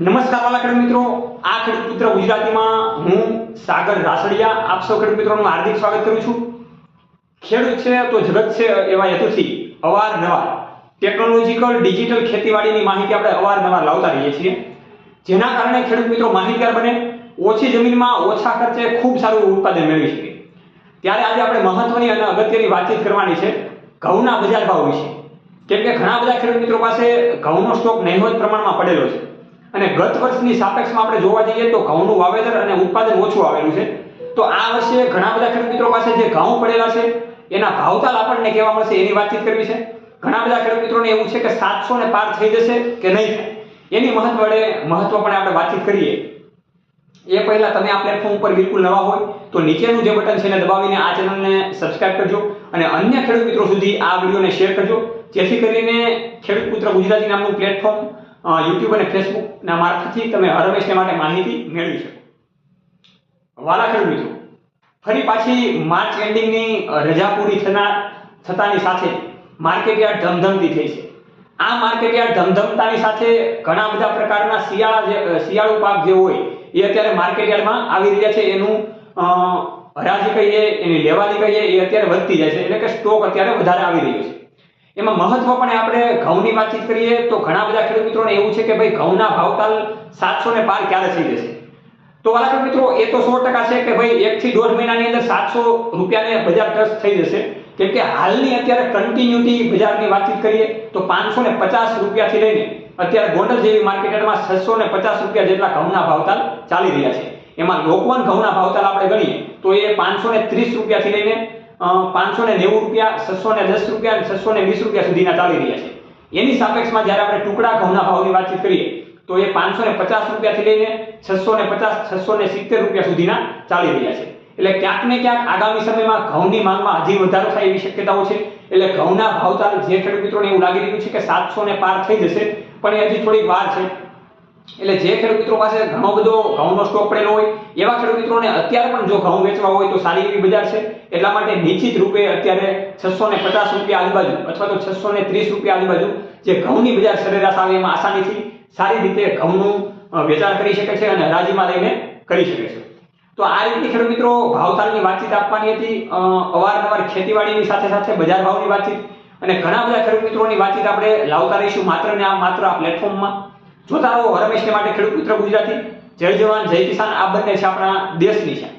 નમસ્કાર વાલા ખેડૂત મિત્રો. આ ખેડૂત મિત્ર ગુજરાતીમાં હું સાગર રાસડિયા. આપ સૌ ખેડૂત મિત્રોનું હાર્દિક સ્વાગત કરું છું. ખેડૂત છે તો જગત છે એવા હેતુથી અવારનવાર ટેકનોલોજીકલ ડિજિટલ ખેતીવાડીની માહિતી આપણે અવારનવાર લાવતા રહીએ છીએ. જેના કારણે ખેડૂત મિત્રો માહિતગાર બને, ઓછી જમીનમાં ઓછા ખર્ચે ખૂબ સારું ઉત્પાદન મેળવી શકે. ત્યારે આજે આપણે મહત્વની અને અગત્યની વાતચીત કરવાની છે ઘઉંના બજાર ભાવ વિશે. કેમ કે ઘણા બધા ખેડૂત મિત્રો પાસે ઘઉંનો સ્ટોક નહીવત પ્રમાણમાં પડેલો છે. અને ગત વર્ષની સાપેક્ષમાં આપણે જોવા જઈએ તો ઘઉંનું વાવેતર અને ઉત્પાદન ઓછું આવેલું છે. તો આ વર્ષે ઘણા બધા ખેડૂત મિત્રો પાસે જે ઘઉં પડેલા છે, એના ભાવતાલ આપણને કહેવા મળશે એની વાતચીત કરવી છે. ઘણા બધા ખેડૂત મિત્રોને એવું છે કે સાતસો ને પાર થઈ જશે કે નહીં એની મહત્વ વડે મહત્વપણે આપણે વાતચીત કરીએ. એ પહેલા તમે આ પ્લેટફોર્મ ઉપર બિલકુલ નવા હોય તો નીચેનું જે બટન છે એને દબાવીને આ ચેનલને સબસ્ક્રાઇબ કરજો અને અન્ય ખેડૂત મિત્રો સુધી આ વિડીયોને શેર કરજો. જેથી કરીને ખેડૂત પુત્ર ગુજરાતી નામનું પ્લેટફોર્મ યુટ્યુબ અને ફેસબુકના મારફતથી તમે હર હંમેશને માટે માહિતી મેળવી શકો. વાલા ખેડૂત મિત્રો, ફરી પાછી માર્ચ એન્ડિંગની રજા પૂરી થનાર, થતાની સાથે માર્કેટ યાર્ડ ધમધમતી થઈ છે. આ માર્કેટ યાર્ડ ધમધમતાની સાથે ઘણા બધા પ્રકારના શિયાળા શિયાળુ પાક જે હોય, એ અત્યારે માર્કેટ યાર્ડમાં આવી રહ્યા છે. એનું હરાજી કહીએ, એની લેવાલી કહીએ, એ અત્યારે વધતી જાય છે. એટલે કે સ્ટોક અત્યારે વધારે આવી રહ્યો છે. એમાં મહત્વપણે આપણે ઘઉંની વાતચીત કરીએ તો ઘણા બધા ખેડૂત મિત્રોને એવું છે કે ભાઈ ઘઉંના ભાવતાલ સાતસો ને પાર ક્યારે થઈ જશે? તો વાલા મિત્રો, એ તો સો ટકા છે કે ભાઈ એકથી દોઢ મહિનાની અંદર સાતસો રૂપિયાને બજાર ટચ થઈ જશે. કેમ કે હાલની અત્યારે કન્ટિન્યુટી બજારની વાતચીત કરીએ તો પાંચસો ને પચાસ રૂપિયાથી લઈને અત્યારે ગોંડલ જેવી માર્કેટમાં છસો ને પચાસ રૂપિયા જેટલા ઘઉંના ભાવતાલ ચાલી રહ્યા છે. એમાં લોકવન ઘઉંના ભાવતાલ આપણે ગણીએ તો એ પાંચસો ને ત્રીસ રૂપિયાથી લઈને પાંચસો ને નેવું રૂપિયા છસો ને દસ રૂપિયા છસો ને વીસ રૂપિયા સુધીના ચાલી રહ્યા છે. એની સાપેક્ષમાં જ્યારે આપણે ટુકડા ઘઉંના ભાવની વાતચીત કરીએ, તો એ પાંચસો ને પચાસ રૂપિયાથી લઈને છસો ને પચાસ છસો ને સિત્તેર રૂપિયા સુધીના ચાલી રહ્યા છે. એટલે ક્યાંક ને ક્યાંક આગામી સમયમાં ઘઉંની માંગમાં હજી વધારો થાય એવી શક્યતાઓ છે. એટલે ઘઉંના ભાવતાલ જે ખેડૂત મિત્રોને એવું લાગી રહ્યું છે કે સાતસો ને પાર થઈ જશે, પણ એ હજી થોડી વાર છે. એટલે જે ખેડૂત મિત્રો પાસે ઘણો બધો ઘઉંનો સ્ટોક પડેલો હોય, એવા ખેડૂત મિત્રોને અત્યારે પણ જો ઘઉં વેચવા હોય તો સારી એવી બજાર છે. એટલા માટે નિશ્ચિત રૂપે અત્યારે છસો ને પચાસ રૂપિયા આજુબાજુ અથવા તો છસો ને ત્રીસ રૂપિયા આજુબાજુ જે ઘઉંની બજાર સરેરાશ આવે એમાં આસાનીથી સારી રીતે ઘઉંનું વેચાણ કરી શકે છે અને હરાજીમાં લઈને કરી શકે છે. તો આ રીતે ખેડૂત મિત્રો ભાવતાલની વાતચીત આપવાની હતી. અવારનવાર ખેતીવાડીની સાથે સાથે બજાર ભાવની વાતચીત. અને ઘણા બધા ખેડૂત મિત્રોની વાતચીત આપણે લાવતા રહીશું માત્ર ને આ માત્ર આ પ્લેટફોર્મમાં જોતા આવો હર હંમેશને માટે ખેડૂત મિત્ર ગુજરાતી, જય જવાન, જય કિસાન, આ બંને છે આપણા દેશની છે.